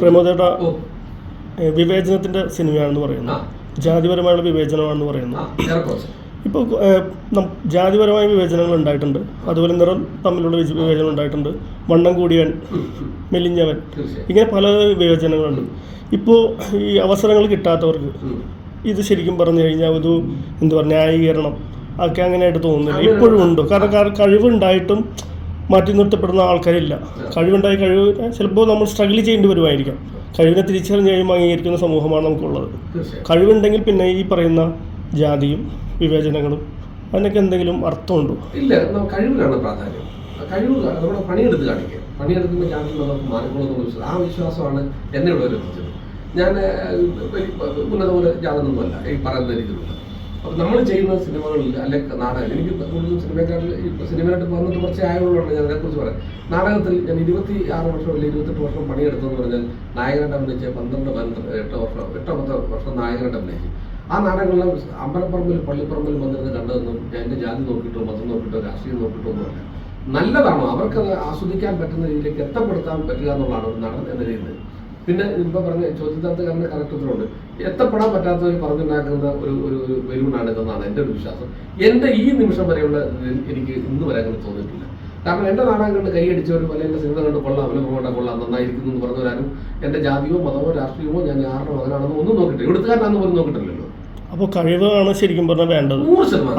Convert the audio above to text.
പ്രമോദേട്ട വിവേചനത്തിന്റെ സിനിമയാണെന്ന് പറയുന്നു. ജാതിപരമായുള്ള വിവേചനമാണെന്ന് പറയുന്നു. ഇപ്പോൾ ജാതിപരമായ വിവേചനങ്ങൾ ഉണ്ടായിട്ടുണ്ട്. അതുപോലെ നിറം തമ്മിലുള്ള വിവേചനം ഉണ്ടായിട്ടുണ്ട്. വണ്ണം കൂടിയവൻ മെലിഞ്ഞവൻ ഇങ്ങനെ പല വിവേചനങ്ങളുണ്ട്. ഇപ്പോൾ ഈ അവസരങ്ങൾ കിട്ടാത്തവർക്ക് ഇത് ശരിക്കും പറഞ്ഞു കഴിഞ്ഞാൽ ഒരു എന്താ പറയുക ന്യായീകരണം ഒക്കെ അങ്ങനെയായിട്ട് തോന്നുന്നില്ല. ഇപ്പോഴും ഉണ്ട്. കാരണം കഴിവുണ്ടായിട്ടും മാറ്റി നിർത്തപ്പെടുന്ന ആൾക്കാരില്ല. കഴിവുണ്ടായി കഴിവ് ചിലപ്പോൾ നമ്മൾ സ്ട്രഗിൾ ചെയ്യേണ്ടി വരുമായിരിക്കാം. കഴിവിനെ തിരിച്ചറിഞ്ഞ് കഴിയുമ്പോൾ അംഗീകരിക്കുന്ന സമൂഹമാണ് നമുക്കുള്ളത്. കഴിവുണ്ടെങ്കിൽ പിന്നെ ഈ പറയുന്ന ജാതിയും വിവേചനങ്ങളും അതിനൊക്കെ എന്തെങ്കിലും അർത്ഥമുണ്ടോ? ഇല്ല കഴിവിനാണ് പ്രാധാന്യം. കഴിവ് നമ്മുടെ പണിയെടുത്ത് കാണിക്കുക. പണിയെടുക്കുമ്പോൾ ഞാൻ നമുക്ക് മാറിക്കൊള്ളുന്ന വിശ്വാസം ആ വിശ്വാസമാണ് എന്നെ ഇവിടെ എത്തിച്ചത് ഞാൻ ഉന്നത പോലെ ജാതനൊന്നുമല്ല ഈ പറയുന്ന രീതിയിലുള്ള നമ്മൾ ചെയ്യുന്ന സിനിമകളിൽ അല്ലെ നാടകം എനിക്ക് കൂടുതലും സിനിമക്കാരിൽ സിനിമയിലോട്ട് വന്നിട്ട് കുറച്ച് ആയതുകൊണ്ടാണ് ഞാൻ അതിനെക്കുറിച്ച് പറയാം. നാടകത്തിൽ ഞാൻ ഇരുപത്തി ആറ് വർഷം അല്ലെങ്കിൽ ഇരുപത്തെട്ട് വർഷം പണിയെടുത്തെന്ന് പറഞ്ഞാൽ നായകനായിട്ട് അഭിനയിച്ച പന്ത്രണ്ട് പന്ത്രണ്ട് എട്ട് വർഷം എട്ടോ പത്തോ വർഷം നായകനായിട്ട് അഭിനയിച്ചു. ആ നാടകങ്ങളിൽ അമ്പലപ്പറമ്പിൽ പള്ളിപ്പറമ്പിൽ വന്നിരുന്ന് കണ്ടതെന്നും ഞാൻ എന്റെ ജാതി നോക്കിയിട്ടോ മതം നോക്കിയിട്ടോ രാഷ്ട്രീയം നോക്കിയിട്ടോ ഒന്നുമല്ല നല്ലതാണോ. അവർക്കത് ആസ്വദിക്കാൻ പറ്റുന്ന രീതിയിലേക്ക് എത്തപ്പെടുത്താൻ പറ്റുക എന്നുള്ളതാണ് നടൻ എന്ന രീതിയിൽ. പിന്നെ ഇപ്പൊ പറഞ്ഞ ചോദ്യത്തിനകത്ത് കറക്റ്റ് ഉത്തരവുണ്ട് എത്തപ്പെടാൻ പറ്റാത്തവർ പറഞ്ഞുണ്ടാക്കുന്ന ഒരു ഒരു ഒരു ബലൂണാണ് ഇതെന്നാണ് എന്റെ ഒരു വിശ്വാസം. എന്റെ ഈ നിമിഷം വരെയുള്ള എനിക്ക് ഇന്ന് വരെ അങ്ങനെ തോന്നിയിട്ടില്ല. കാരണം എന്റെ നാടകം കണ്ട് കൈയടിച്ചവരും അല്ലെങ്കിൽ എന്റെ സിനിമ കണ്ട് കൊള്ളാം അല്ലെങ്കിൽ കൊണ്ട കൊള്ളാം നന്നായിരിക്കുന്നു എന്ന് പറഞ്ഞവരാരും എന്റെ ജാതിയോ മതമോ രാഷ്ട്രീയമോ ഞാൻ ആരുടെ മകനാണെന്നോ ഒന്നും നോക്കിയിട്ടില്ല ഇവിടുത്തുകാരനാണെന്ന് പോലും നോക്കിയിട്ടില്ലല്ലോ അപ്പോൾ കഴിവാണ് ശരിക്കും പറഞ്ഞാൽ വേണ്ടത്. നൂറ് ശതമാനം.